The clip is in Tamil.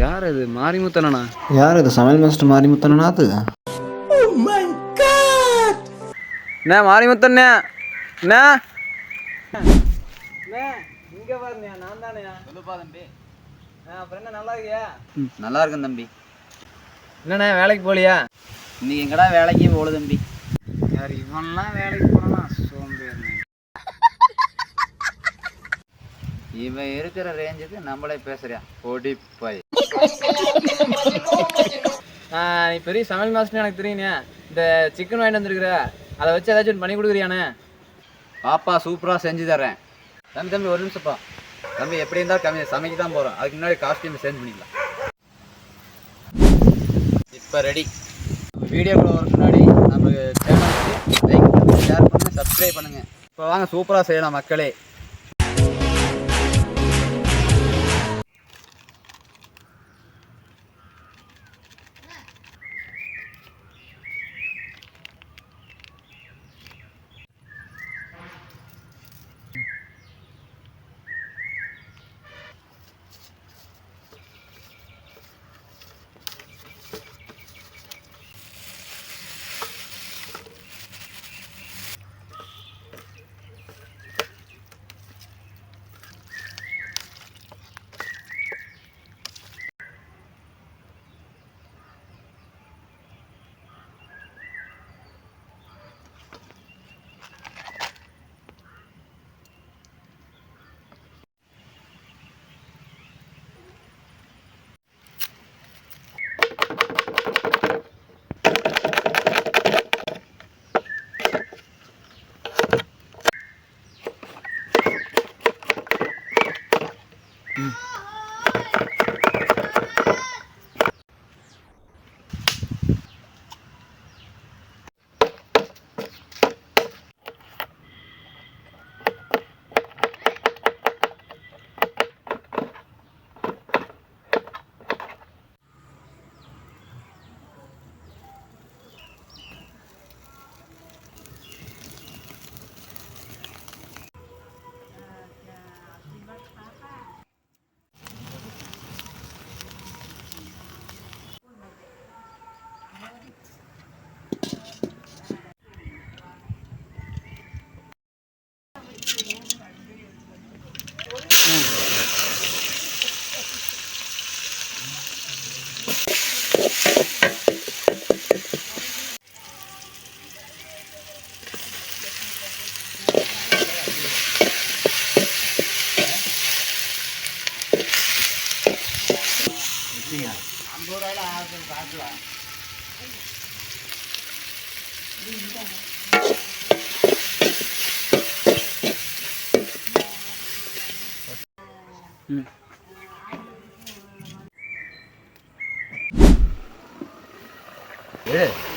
யார் இது மாரிமுத்தனா யார் இது சமையல் மாஸ்டர் மாரிமுத்தனாத்து என்ன மாரிமுத்தண்ணே. என்ன இங்க பாருங்க நான் தானே. சொல்லுப்பா தம்பி. அப்புறம் என்ன நல்லா இருக்கியா? நல்லா இருக்கேன் தம்பி. என்னண்ணே வேலைக்கு போலியா? இன்னைக்கு எங்கடா வேலைக்கே போகல தம்பி? யார் இவன்லாம் வேலைக்கு போனா சோம்பேறி இவன் இருக்கிற ரேஞ்சுக்கு நம்மளே பேசுறியா? பொடி பை. நீ பெரிய சமையல் மாஸ்டர் எனக்கு தெரியுண்ணே இந்த சிக்கன் வாங்கிட்டு வந்துருக்குற அதை வச்சு ஏதாச்சும் ஒன்று பண்ணி கொடுக்குறியாண்ணே? பாப்பா சூப்பராக செஞ்சு தரேன் தம்பி தம்பி ஒரு நிமிஷம்ப்பா தம்பி எப்படி இருந்தாலும் கம்மி சமைக்க தான் போகிறோம் அதுக்கு முன்னாடி காஸ்டியூம் சேஞ்ச் பண்ணிக்கலாம். இப்போ ரெடி வீடியோக்குள்ள வரதுக்கு முன்னாடி நம்ம சேனலுக்கு லைக் ஷேர் பண்ணுங்கள் சப்ஸ்கிரைப் பண்ணுங்கள் இப்போ வாங்க சூப்பராக செய்யலாம் மக்களே. Mm. ஏ